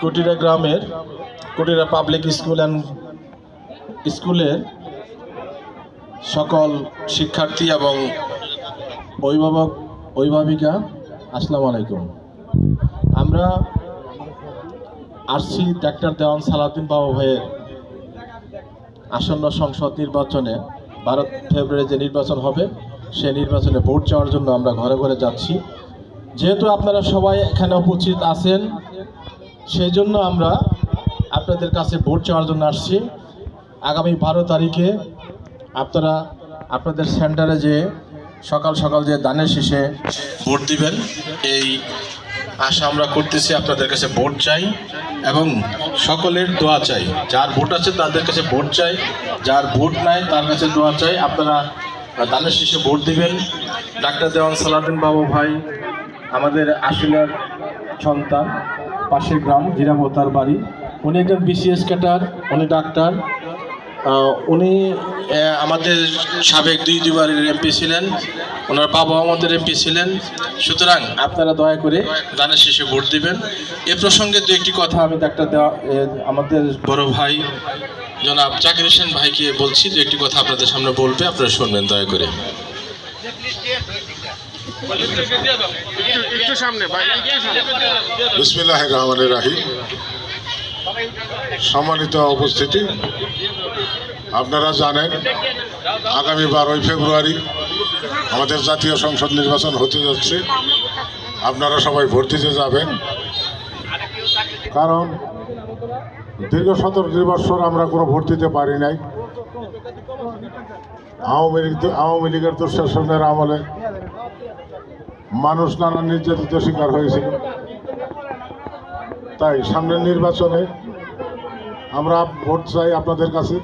কুটিরা গ্রামের, কুটিরা public school and স্কুলের সকল শিক্ষার্থী এবং অভিভাবক, অভিভাবিকা, আসসালামু আলাইকুম। আমরা আসছি ডাক্তার দেওয়ান সালাউদ্দিন বাবু ভাইয়ের আসন্ন সংসদ নির্বাচনে। বারো ফেব্রুয়ারি যে নির্বাচন হবে সেই নির্বাচনে ভোট চাওয়ার জন্য আমরা ঘরে ঘরে যাচ্ছি। যেহেতু আপনারা সবাই এখানে উপস্থিত আছেন সেই জন্য আমরা আপনাদের কাছে ভোট চাওয়ার জন্য আসছি। আগামী বারো তারিখে আপনারা আপনাদের সেন্টারে যে সকাল সকাল যে দানের শেষে ভোট দিবেন, এই আশা আমরা করতেছি আপনাদের কাছে ভোট চাই এবং সকলের দোয়া চাই। যার ভোট আছে তাদের কাছে ভোট চাই, যার ভোট নাই তার কাছে দোয়া চাই। আপনারা দানের শেষে ভোট দিবেন। ডাক্তার দেওয়ান সালাউদ্দিন বাবু ভাই, আমাদের আশুলিয়ার সন্তান। পাশের গ্রাম জিরামতার বাড়ি। উনি একজন বিসিএস ক্যাটার উনি ডাক্তার। উনি আমাদের সাবেক দুই দুবারের এমপি ছিলেন। ওনার বাবা আমাদের এমপি ছিলেন। সুতরাং আপনারা দয়া করে দানের শেষে ভোট দিবেন। এ প্রসঙ্গে দু একটি কথা আমি ডাক্তার দেওয়া আমাদের বড় ভাই, জনাব জাকির হোসেন ভাইকে বলছি। দু একটি কথা আপনাদের সামনে বলবে, আপনারা শুনবেন দয়া করে। রাহিম। সম্মানিত উপস্থিতি, আপনারা জানেন, আগামী বারোই ফেব্রুয়ারি আমাদের জাতীয় সংসদ নির্বাচন হতে যাচ্ছে। আপনারা সবাই ভোট দিতে যাবেন। কারণ দীর্ঘ সতেরো বছর আমরা কোনো ভোট দিতে পারি নাই। আওয়ামী লীগ, আওয়ামী লীগের দুঃশাসনের আমলে মানুষ নানা নির্যাতিত শিকার হয়েছিল। তাই সামনের নির্বাচনে আমরা ভোট চাই আপনাদের কাছে।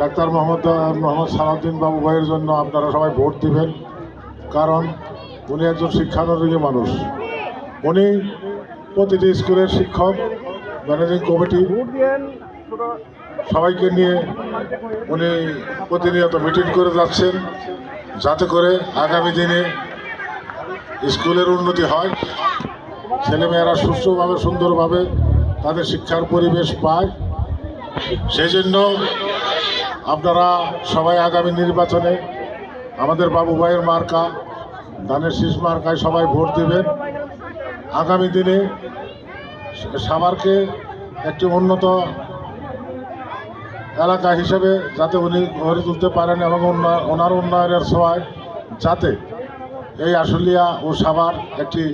ডাক্তার মোহাম্মদ মোহাম্মদ সালাউদ্দিন বাবু ভাইয়ের জন্য আপনারা সবাই ভোট দিবেন। কারণ উনি একজন শিক্ষানুরাগী মানুষ। উনি প্রতিটি স্কুলের শিক্ষক, ম্যানেজিং কমিটি সবাইকে নিয়ে উনি প্রতিনিয়ত মিটিং করে যাচ্ছেন। যাতে করে আগামী দিনে স্কুলের উন্নতি হয়, ছেলেমেয়েরা সুস্থভাবে, সুন্দরভাবে তাদের শিক্ষার পরিবেশ পায়। সেই জন্য আপনারা সবাই আগামী নির্বাচনে আমাদের বাবু ভাইয়ের মার্কা ধানের শীষ মার্কায় সবাই ভোট দেবেন। আগামী দিনে সাভারকে একটি উন্নত এলাকা হিসেবে যাতে উনি গড়ে তুলতে পারেন এবং ওনার উন্নয়নের সময় যাতে এই আশুলিয়া ও সাভার একটি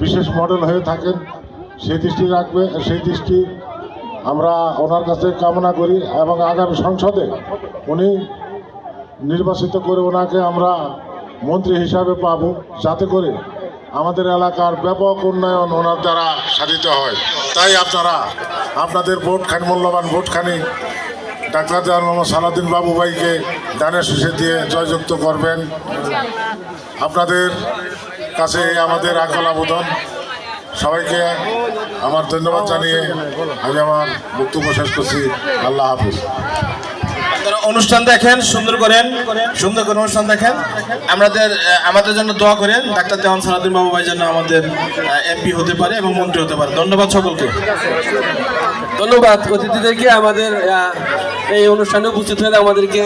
বিশেষ মডেল হয়ে থাকেন। সেই দৃষ্টি রাখবে, সেই দৃষ্টি আমরা ওনার কাছে কামনা করি এবং আগামী সংসদে উনি নির্বাচিত করে ওনাকে আমরা মন্ত্রী হিসাবে পাব, যাতে করে আমাদের এলাকার ব্যাপক উন্নয়ন ওনার দ্বারা সাধিত হয়। তাই আপনারা, আপনাদের ভোটখানি, মূল্যবান ভোটখানি ডাক্তার দেওয়ান মোহাম্মদ সালাউদ্দিন বাবু ভাইকে দানের শেষে দিয়ে জয়যুক্ত করবেন। আপনাদের কাছে আমাদের আগ্রহ আবেদন। সবাইকে আমার ধন্যবাদ জানিয়ে আমি আমার বক্তব্য শেষ করছি। আল্লাহ হাফিজ। আপনারা অনুষ্ঠান দেখেন সুন্দর করেন সুন্দর করে অনুষ্ঠান দেখেন। আমাদের আমাদের জন্য দোয়া করেন। ডাক্তার দেওয়ান সালাউদ্দিন বাবু ভাই যেন আমাদের এমপি হতে পারে এবং মন্ত্রী হতে পারে। ধন্যবাদ সকলকে। ধন্যবাদ অতিথিদেরকে আমাদের এই অনুষ্ঠানে উপস্থিত হয়ে আমাদেরকে